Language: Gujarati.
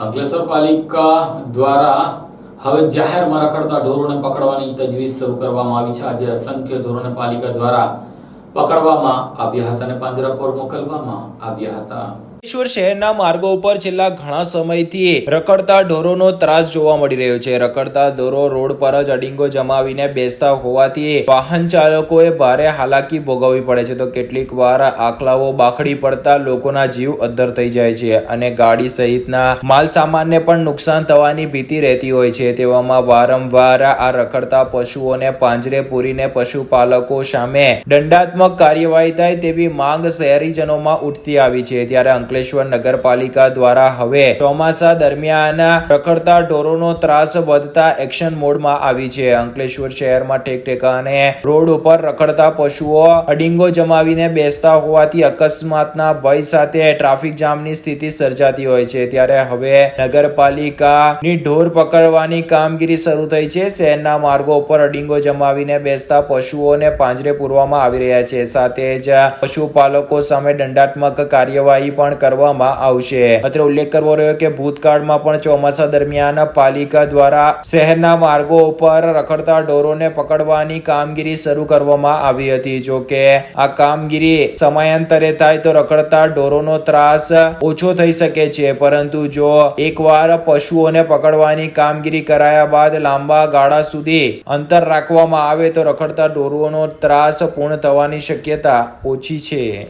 અંકલેશ્વર પાલિકા દ્વારા હવે જાહેરમાં રખડતા ઢોરોને પકડવાની તજવીજ શરૂ કરવામાં આવી છે. આજે અસંખ્ય ઢોરોને પાલિકા દ્વારા પકડવામાં આવ્યા હતા અને પાંજરા પર મોકલવામાં આવ્યા હતા. અંકલેશ્વર શહેરના માર્ગો ઉપર છેલ્લા ઘણા સમયથી રખડતા ઢોરોનો ત્રાસ જોવા મળી રહ્યો છે. રખડતા ઢોરો રોડ પર જ અડીંગો જમાવીને બેસતા હોવાથી વાહન ચાલકોએ ભારે હાલાકી ભોગવવી પડે છે. તો કેટલીક વાર આખલાઓ બાખડી પડતા લોકોના જીવ અદ્ધર થઈ જાય છે અને ગાડી સહિતના માલ સામાનને પણ નુકસાન થવાની ભીતિ રહેતી હોય છે. તેવામાં વારંવાર આ રખડતા પશુઓને પાંજરે પૂરીને પશુપાલકો સામે દંડાત્મક કાર્યવાહી થાય તેવી માંગ શહેરીજનોમાં ઉઠતી આવી છે. ત્યારે અંકલેશ્વર નગરપાલિકા દ્વારા હવે ચોમાસા દરમિયાન રખડતા ઢોરોનો ત્રાસ વધતા એક્શન મોડમાં આવી છે. અંકલેશ્વર શહેરમાં ટેકટેકા અને રોડ ઉપર રખડતા પશુઓ અડીંગો જમાવીને બેસતા હોવાથી અકસ્માતના ભય સાથે ટ્રાફિક જામની સ્થિતિ સર્જાતી હોય છે. ત્યારે હવે નગરપાલિકાની ઢોર પકડવાની કામગીરી શરૂ થઈ છે. શહેરના માર્ગો ઉપર અડીંગો જમાવીને બેસતા પશુઓને પાંજરે પૂરવામાં આવી રહ્યા છે. સાથે જ પશુપાલકો સામે દંડાત્મક કાર્યવાહી પણ કરવામાં આવશે. અત્રે ઉલ્લેખ કરવો રહ્યો કે ભૂતકાળમાં પણ ચોમાસા દરમિયાન પાલિકા દ્વારા શહેરના માર્ગો ઉપર રખડતા ઢોરોને પકડવાની કામગીરી શરૂ કરવામાં આવી હતી. જો કે આ કામગીરી સમયાંતરે થાય તો રખડતા ઢોરોનો ત્રાસ ઓછો થઈ શકે છે. પરંતુ જો એકવાર પશુઓને પકડવાની કામગીરી કરાયા બાદ લાંબા ગાળા સુધી અંતર રાખવામાં આવે તો રખડતા ઢોરોનો ત્રાસ પૂર્ણ થવાની શક્યતા ઓછી છે.